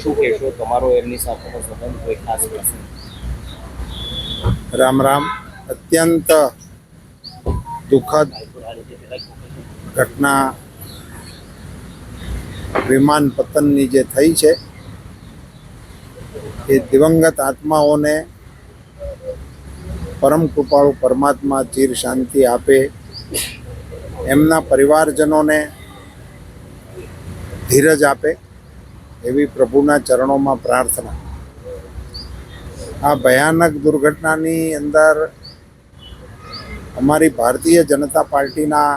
શું કહેશો? તમારો એમની સાથેનો સંબંધ કોઈ ખાસ પ્રસંગ રામ રામ. અત્યંત દુઃખદ ઘટના વિમાન પતનની જે થઈ છે, એ દિવંગત આત્માઓને પરમ કૃપાળુ પરમાત્મા ચીર શાંતિ આપે. એમના પરિવારજનોને ધીરજ આપે. એવી પ્રભુના ચરણોમાં પ્રાર્થના. આ ભયાનક દુર્ઘટનાની અંદર અમારી ભારતીય જનતા પાર્ટીના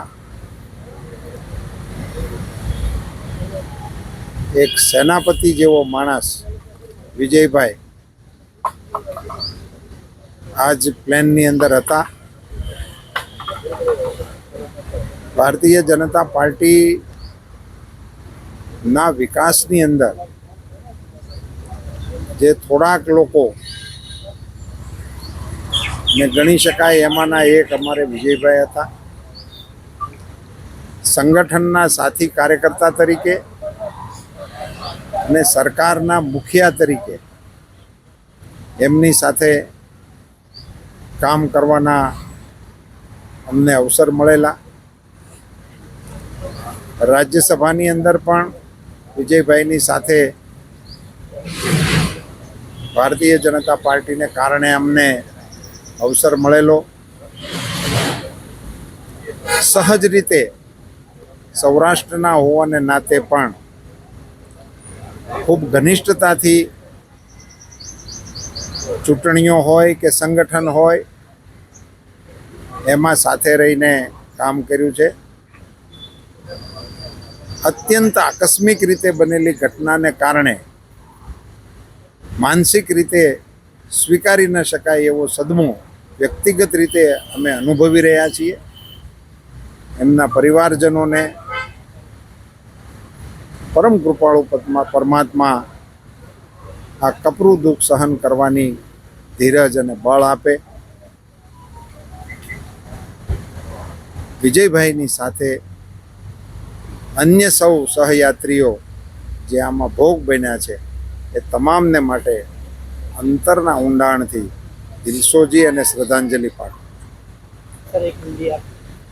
એક સેનાપતિ જેવો માણસ વિજયભાઈ આજ પ્લેનની અંદર હતા. ભારતીય જનતા પાર્ટી ના વિકાસની અંદર જે થોડાક લોકો ને ગણી શકાય એમાંના એક અમારે વિજયભાઈ હતા. સંગઠનના સાથી કાર્યકર્તા તરીકે અને સરકારના મુખિયા તરીકે એમની સાથે કામ કરવાના અમને અવસર મળેલા. રાજ્યસભાની અંદર પણ વિજયભાઈની સાથે ભારતીય જનતા પાર્ટીને કારણે અમને અવસર મળેલો. સહજ રીતે સૌરાષ્ટ્રના હોવાને નાતે પણ ખૂબ ઘનિષ્ઠતાથી ચૂંટણીઓ હોય કે સંગઠન હોય, એમાં સાથે રહીને કામ કર્યું છે. અત્યંત આકસ્મિક રીતે બનેલી ઘટનાને કારણે માનસિક રીતે સ્વીકારી ન શકાય એવો સદમો વ્યક્તિગત રીતે અમે અનુભવી રહ્યા છીએ. એમના પરિવારજનોને પરમ કૃપાળુ પરમાત્મા આ કપરું દુઃખ સહન કરવાની ધીરજ અને બળ આપે. વિજયભાઈની સાથે અન્ય સૌ સહયાત્રીઓ જે આમાં ભોગ બન્યા છે, એ તમામને માટે અંતરના ઊંડાણથી દિલસોજી અને શ્રદ્ધાંજલિ પાઠવું.